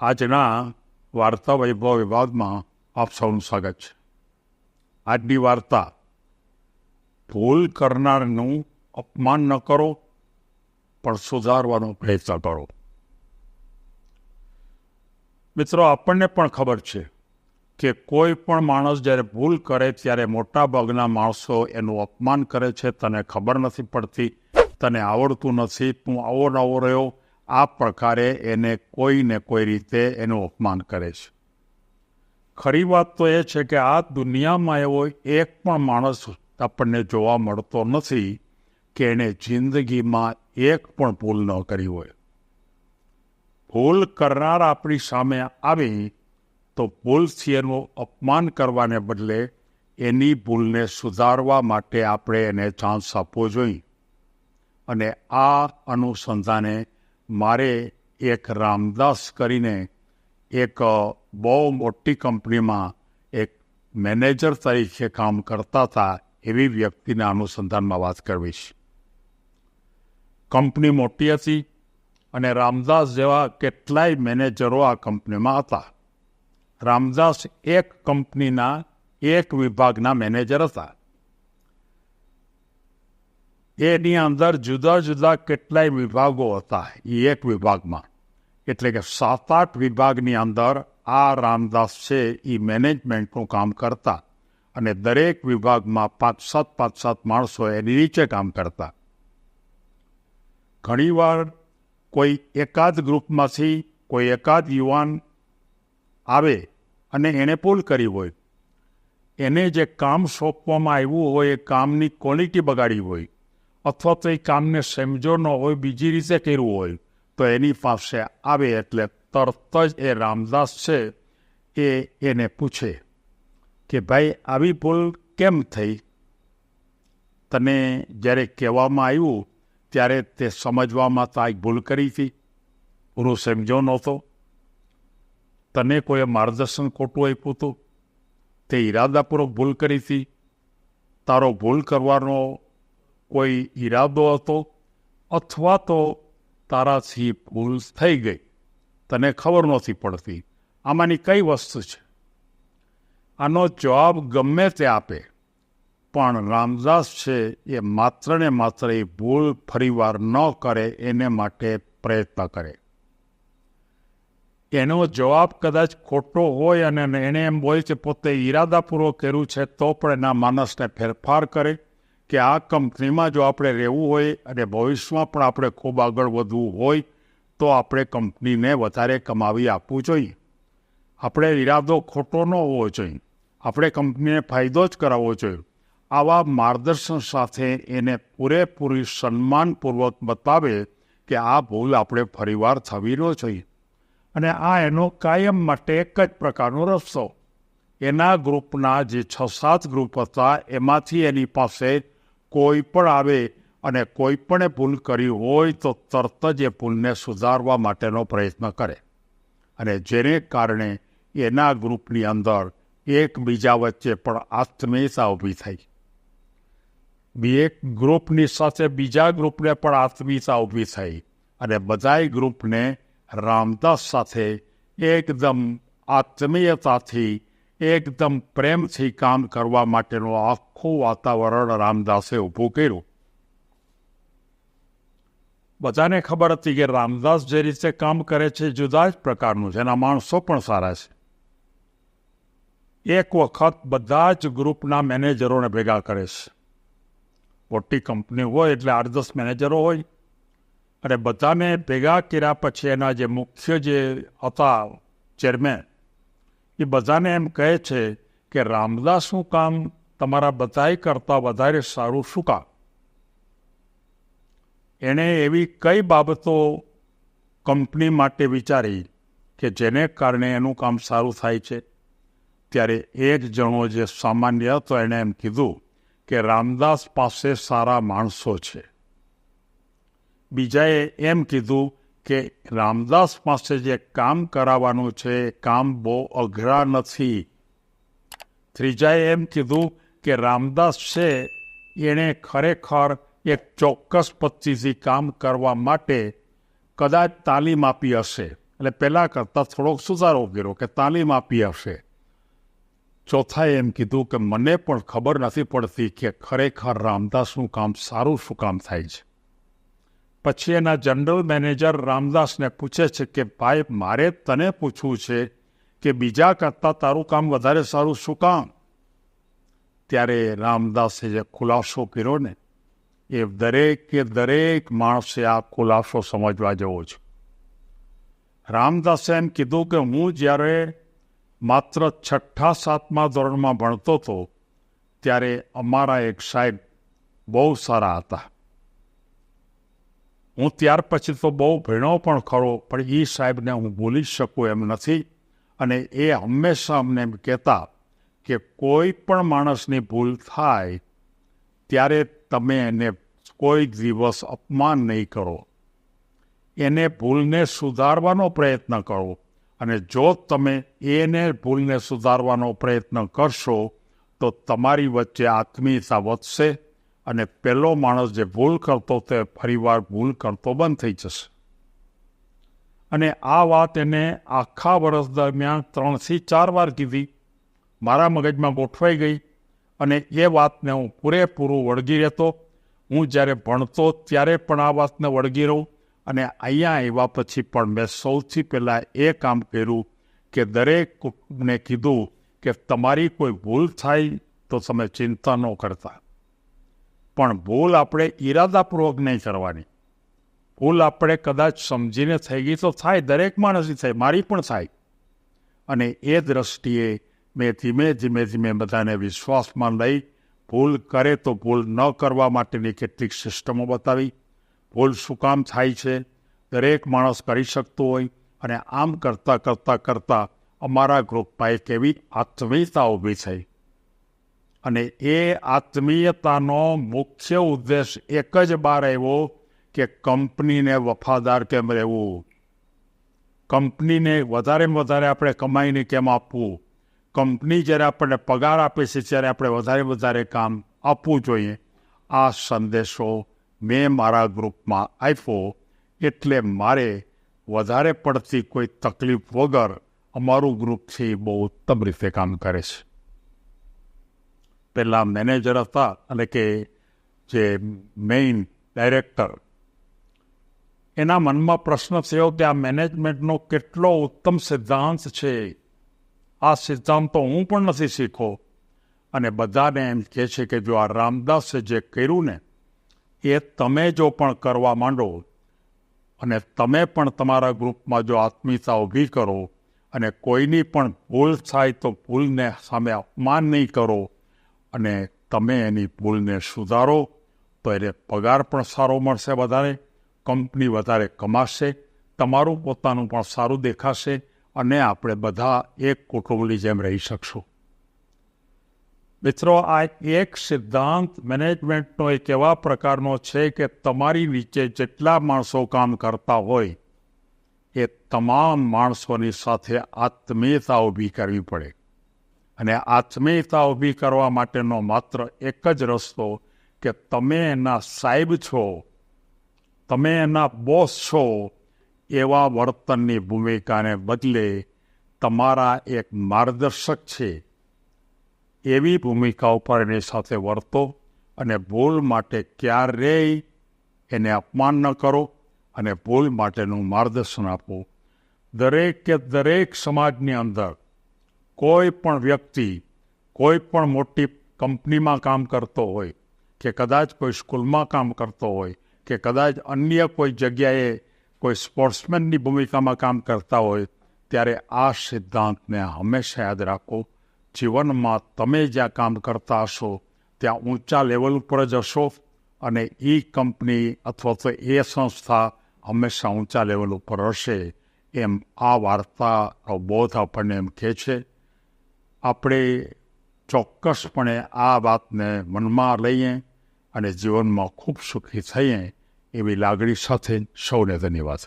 આજના વાર્તા વૈભવ વિવાદમાં આપ સૌનું સ્વાગત છે. આજની વાર્તા, ભૂલ કરનારનું અપમાન ન કરો, પણ સુધારવાનો પ્રયત્ન કરો. મિત્રો, આપણને પણ ખબર છે કે કોઈ પણ માણસ જ્યારે ભૂલ કરે ત્યારે મોટાભાગના માણસો એનું અપમાન કરે છે. તને ખબર નથી પડતી, તને આવડતું નથી. તું આવો નવો રહ્યો આ પ્રકારે એને કોઈને કોઈ રીતે એનું અપમાન કરે છે. ખરી વાત તો એ છે કે આ દુનિયામાં એવો એક પણ માણસ આપણને જોવા મળતો નથી કે એણે જિંદગીમાં એક પણ ભૂલ ન કરી હોય. ભૂલ કરનાર આપણી સામે આવી તો ભૂલથી એનું અપમાન કરવાને બદલે એની ભૂલને સુધારવા માટે આપણે એને ચાન્સ આપવો જોઈએ. અને આ અનુસંધાને મારે એક રામદાસ કરીને એક બહુ મોટી કંપનીમાં એક મેનેજર તરીકે કામ કરતા હતા એવી વ્યક્તિના અનુસંધાનમાં વાત કરવી છે કંપની મોટી હતી અને રામદાસ જેવા કેટલાય મેનેજરો આ કંપનીમાં હતા. રામદાસ એક કંપનીના એક વિભાગના મેનેજર હતા. એની અંદર જુદા જુદા કેટલાય વિભાગો હતા એ એક વિભાગમાં. એટલે કે સાત આઠ વિભાગની અંદર આ રામદાસ છે એ મેનેજમેન્ટનું કામ કરતા. અને દરેક વિભાગમાં પાંચ, સાત પાંચ, સાત માણસો એની નીચે કામ કરતા. ઘણીવાર કોઈ એકાદ ગ્રુપમાંથી કોઈ એકાદ યુવાન આવે અને એણે ભૂલ કરી હોય. એને જે કામ સોંપવામાં આવ્યું હોય, એ કામની ક્વોલિટી બગાડી હોય. અથવા તો એ કામને સમજો ન હોય, બીજી રીતે કર્યું હોય, તો એની પાસે આવે એટલે તરત જ એ રામદાસ છે એ એને પૂછે કે, ભાઈ, આવી ભૂલ કેમ થઈ? તને જ્યારે કહેવામાં આવ્યું, ત્યારે તે સમજવામાં તો આ ભૂલ કરી હતી. પૂરું સમજો નહોતો. તને કોઈ માર્ગદર્શન ખોટું આપ્યું હતું તે ઈરાદાપૂર્વક ભૂલ કરી હતી. તારો ભૂલ કરવાનો કોઈ ઈરાદો હતો અથવા તો તારાથી ભૂલ થઈ ગઈ? તને ખબર નહોતી પડતી. આમાંની કઈ વસ્તુ છે? આનો જવાબ ગમે તે આપે. પણ રામદાસ છે એ માત્ર ને માત્ર એ ભૂલ ફરીવાર ન કરે, એને માટે પ્રયત્ન કરે. એનો જવાબ કદાચ ખોટો હોય અને એણે એમ હોય કે પોતે ઈરાદાપૂર્વક કર્યું છે, તો પણ એના માણસને ફેરફાર કરે. કે આ કંપનીમાં જો આપણે રહેવું હોય અને ભવિષ્યમાં પણ આપણે ખૂબ આગળ વધવું હોય, તો આપણે કંપનીને વધારે કમાવી આપવું જોઈએ. આપણે ઈરાદો ખોટો ન હોવો જોઈએ. આપણે કંપનીને ફાયદો જ કરાવવો જોઈએ. આવા માર્ગદર્શન સાથે એને પૂરેપૂરી સન્માનપૂર્વક બતાવે કે આ ભૂલ આપણે ફરીવાર થવી ન જોઈએ. અને આ એનો કાયમ માટે એક જ પ્રકારનો રસ્તો. એના ગ્રુપના જે છ સાત ગ્રુપ હતા, એમાંથી એની પાસે કોઈ પણ આવે અને કોઈ પણ ભૂલ કરી હોય તો તરત જ એ ભૂલને સુધારવા માટેનો પ્રયત્ન કરે. અને જેને કારણે એના ગ્રુપની અંદર એકબીજા વચ્ચે પણ આત્મીયતા ઊભી થઈ એક ગ્રુપની સાથે બીજા ગ્રુપને પણ આત્મીયતા ઊભી થઈ અને બધાય ગ્રુપને રામદાસ સાથે એકદમ આત્મીયતાથી એકદમ પ્રેમથી કામ કરવા માટેનું આખું વાતાવરણ રામદાસે ઊભું કર્યું. બધાને ખબર હતી કે રામદાસ જે રીતે કામ કરે છે જુદા જ પ્રકારનું છે એના માણસો પણ સારા છે. એક વખત બધા જ ગ્રુપના મેનેજરોને ભેગા કરે છે. મોટી કંપની હોય એટલે આઠ દસ મેનેજરો હોય. અને બધાને ભેગા કર્યા પછી એના જે મુખ્ય જે હતા ચેરમેન એ બધાને એમ કહે છે કે રામદાસનું કામ તમારા બધાય કરતાં વધારે સારું શું કામ? એણે એવી કઈ બાબતો કંપની માટે વિચારી કે જેને કારણે એનું કામ સારું થાય છે? ત્યારે એક જણો જે સામાન્ય હતો એણે એમ કીધું કે રામદાસ પાસે સારા માણસો છે. બીજાએ એમ કીધું કે રામદાસ પાસે જે કામ કરાવવાનું છે, કામ બહુ અઘરા નથી. ત્રીજાએ એમ કીધું કે રામદાસ છે, એણે ખરેખર એક ચોક્કસ પદ્ધતિથી કામ કરવા માટે કદાચ તાલીમ આપી હશે. એટલે પહેલાં કરતાં થોડોક સુધારો કર્યો કે તાલીમ આપી હશે. ચોથાએ એમ કીધું કે મને પણ ખબર નથી પડતી કે ખરેખર રામદાસનું કામ સારું શું કામ થાય છે. પછી એના જનરલ મેનેજર રામદાસને પૂછે છે કે, ભાઈ, મારે તને પૂછવું છે કે બીજા કરતાં તારું કામ વધારે સારું શું કામ? ત્યારે રામદાસે જે ખુલાસો કર્યો ને, એ દરેકે દરેક માણસે આ ખુલાસો સમજવા જેવો છે. રામદાસે એમ કીધું કે, હું જ્યારે માત્ર છઠ્ઠા સાતમા ધોરણમાં ભણતો હતો, ત્યારે અમારા એક સાહેબ બહુ સારા હતા. હું ત્યાર પછી તો બહુ ભણ્યો પણ ખરો, પણ એ સાહેબને હું ભૂલી શકું એમ નથી. અને એ હંમેશા અમને એમ કહેતા કે કોઈ પણ માણસની ભૂલ થાય, ત્યારે તમે એને કોઈ દિવસ અપમાન નહીં કરો. એને ભૂલને સુધારવાનો પ્રયત્ન કરો. અને જો તમે એને ભૂલને સુધારવાનો પ્રયત્ન કરશો, તો તમારી વચ્ચે આત્મીયતા વધશે. અને પહેલો માણસ જે ભૂલ કરતો તે ફરીવાર ભૂલ કરતો બંધ થઈ જશે. અને આ વાત એને આખા વર્ષ દરમિયાન ત્રણથી ચાર વાર કીધી. મારા મગજમાં ગોઠવાઈ ગઈ અને એ વાતને હું પૂરેપૂરું વળગી રહેતો. હું જ્યારે ભણતો ત્યારે પણ આ વાતને વળગી રહું અને અહીંયા આવ્યા પછી પણ મેં સૌથી પહેલાં એ કામ કર્યું કે દરેકને કીધું કે તમારી કોઈ ભૂલ થાય તો તમે ચિંતા ન કરતા. પણ ભૂલ આપણે ઈરાદાપૂર્વક નહીં કરવાની. ભૂલ આપણે કદાચ સમજીને થઈ ગઈ તો થાય, દરેક માણસની થાય, મારી પણ થાય. અને એ દ્રષ્ટિએ મેં ધીમે ધીમે ધીમે બધાને વિશ્વાસમાં લઈ ભૂલ કરે તો ભૂલ ન કરવા માટેની કેટલીક સિસ્ટમો બતાવી. ભૂલ શું કામ થાય છે, દરેક માણસ કરી શકતો હોય અને આમ કરતાં કરતાં કરતાં અમારા ગ્રુપમાં એક એવી આત્મીયતા ઊભી થઈ. અને એ આત્મીયતાનો મુખ્ય ઉદ્દેશ એક જ બાર આવ્યો કે કંપનીને વફાદાર કેમ રહેવું? કંપનીને વધારે વધારે આપણે કમાઈને કેમ આપવું? કંપની જ્યારે આપણને પગાર આપે છે ત્યારે આપણે વધારે વધારે કામ આપવું જોઈએ. આ સંદેશો મેં મારા ગ્રુપમાં આપ્યો એટલે મારે વધારે પડતી કોઈ તકલીફ વગર અમારું ગ્રુપ છે એ બહુ ઉત્તમ રીતે કામ કરે છે. પહેલાં મેનેજર હતા અને કે જે મેઇન ડાયરેક્ટર એના મનમાં પ્રશ્ન થયો કે આ મેનેજમેન્ટનો કેટલો ઉત્તમ સિદ્ધાંત છે. આ સિદ્ધાંત હું પણ નથી શીખો અને બધાને એમ કહે છે કે જો આ રામદાસે જે કર્યું ને, એ તમે જો પણ કરવા માંડો, અને તમે પણ તમારા ગ્રુપમાં જો આત્મીયતા ઊભી કરો, અને કોઈની પણ ભૂલ થાય તો ભૂલને સામે અપમાન નહીં કરો અને તમે એની ભૂલને સુધારો, તો એને પગાર પણ સારો મળશે વધારે, કંપની વધારે કમાશે, તમારું પોતાનું પણ સારું દેખાશે, અને આપણે બધા એક કુટુંબની જેમ રહી શકશું. મિત્રો, આ એક સિદ્ધાંત મેનેજમેન્ટનો એક એવા પ્રકારનો છે કે તમારી નીચે જેટલા માણસો કામ કરતા હોય, એ તમામ માણસોની સાથે આત્મીયતા ઊભી કરવી પડે. અને આત્મીયતા ઊભી કરવા માટેનો માત્ર એક જ રસ્તો કે તમે એના સાહેબ છો, તમે એના બોસ છો, એવા વર્તનની ભૂમિકાને બદલે તમારા એક માર્ગદર્શક છે. એવી ભૂમિકા ઉપર એની સાથે વર્તો અને ભૂલ માટે ક્યારેય એને અપમાન ન કરો અને ભૂલ માટેનું માર્ગદર્શન આપો. દરેક કે દરેક સમાજની અંદર કોઈ પણ વ્યક્તિ કોઈ પણ મોટી કંપનીમાં કામ કરતો હોય કે કદાચ કોઈ સ્કૂલમાં કામ કરતો હોય કે કદાચ અન્ય કોઈ જગ્યાએ કોઈ સ્પોર્ટ્સમેનની ભૂમિકામાં કામ કરતા હોય, ત્યારે આ સિદ્ધાંતને હંમેશા યાદ રાખો. જીવનમાં તમે જ્યાં કામ કરતા હશો, ત્યાં ઊંચા લેવલ ઉપર જ હશો અને એ કંપની અથવા તો એ સંસ્થા હંમેશા ઊંચા લેવલ ઉપર હશે. એમ આ વાર્તાનો બોધ આપણને એમ કહે છે. આપણે ચોક્કસપણે આ વાતને મનમાં લઈએ અને જીવનમાં ખૂબ સુખી થઈએ એવી લાગણી સાથે સૌને ધન્યવાદ.